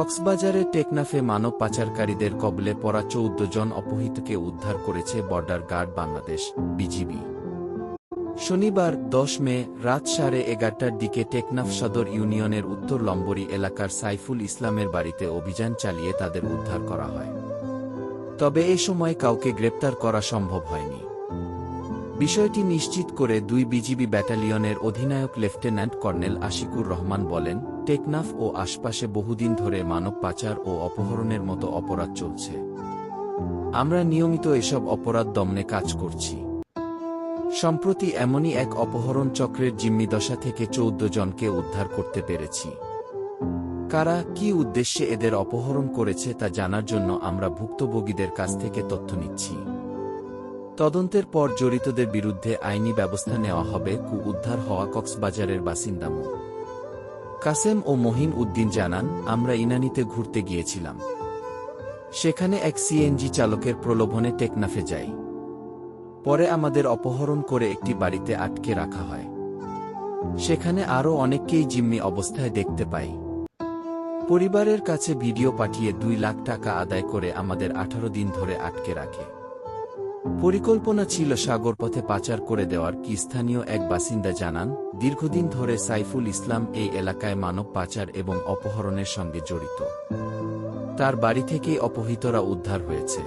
কক্সবাজারের টেকনাফে মানব পাচারকারীদের কবলে পড়া চৌদ্দ জন অপহৃতকে উদ্ধার করেছে বর্ডার গার্ড বাংলাদেশ, বিজিবি। শনিবার, দশ মে, রাত সাড়ে এগারটার দিকে টেকনাফ সদর ইউনিয়নের উত্তর লম্বরী এলাকার সাইফুল ইসলামের বাড়িতে অভিযান চালিয়ে তাদের উদ্ধার করা হয়। তবে এ সময় কাউকে গ্রেপ্তার করা সম্ভব হয়নি। বিষয়টি নিশ্চিত করে দুই বিজিবি ব্যাটালিয়নের অধিনায়ক লেফটেন্যান্ট কর্নেল আশিকুর রহমান বলেন, টেকনাফ ও আশপাশে বহুদিন ধরে মানব পাচার ও অপহরণের মতো অপরাধ চলছে। আমরা নিয়মিত এসব অপরাধ দমনে কাজ করছি। সম্প্রতি এমনই এক অপহরণ চক্রের জিম্মিদশা থেকে চৌদ্দ জনকে উদ্ধার করতে পেরেছি। কারা কি উদ্দেশ্যে এদের অপহরণ করেছে তা জানার জন্য আমরা ভুক্তভোগীদের কাছ থেকে তথ্য নিচ্ছি। তদন্তের পর জড়িতদের বিরুদ্ধে আইনি ব্যবস্থা নেওয়া হবে কু উদ্ধার হওয়া কক্সবাজারের বাসিন্দা মো। কাসেম ও মহিন উদ্দিন জানান, আমরা ইনানিতে ঘুরতে গিয়েছিলাম। সেখানে এক সিএনজি চালকের প্রলোভনে টেকনাফে যাই। পরে আমাদের অপহরণ করে একটি বাড়িতে আটকে রাখা হয়। সেখানে আরও অনেককেই জিম্মি অবস্থায় দেখতে পাই। পরিবারের কাছে ভিডিও পাঠিয়ে দুই লাখ টাকা আদায় করে আমাদের আঠারো দিন ধরে আটকে রাখে। পরিকল্পনা ছিল সাগরপথে পাচার করে দেওয়ার কি স্থানীয় এক বাসিন্দা জানান, দীর্ঘদিন ধরে সাইফুল ইসলাম এই এলাকায় মানব পাচার এবং অপহরণের সঙ্গে জড়িত। তার বাড়ি থেকেই অপহৃতরা উদ্ধার হয়েছে।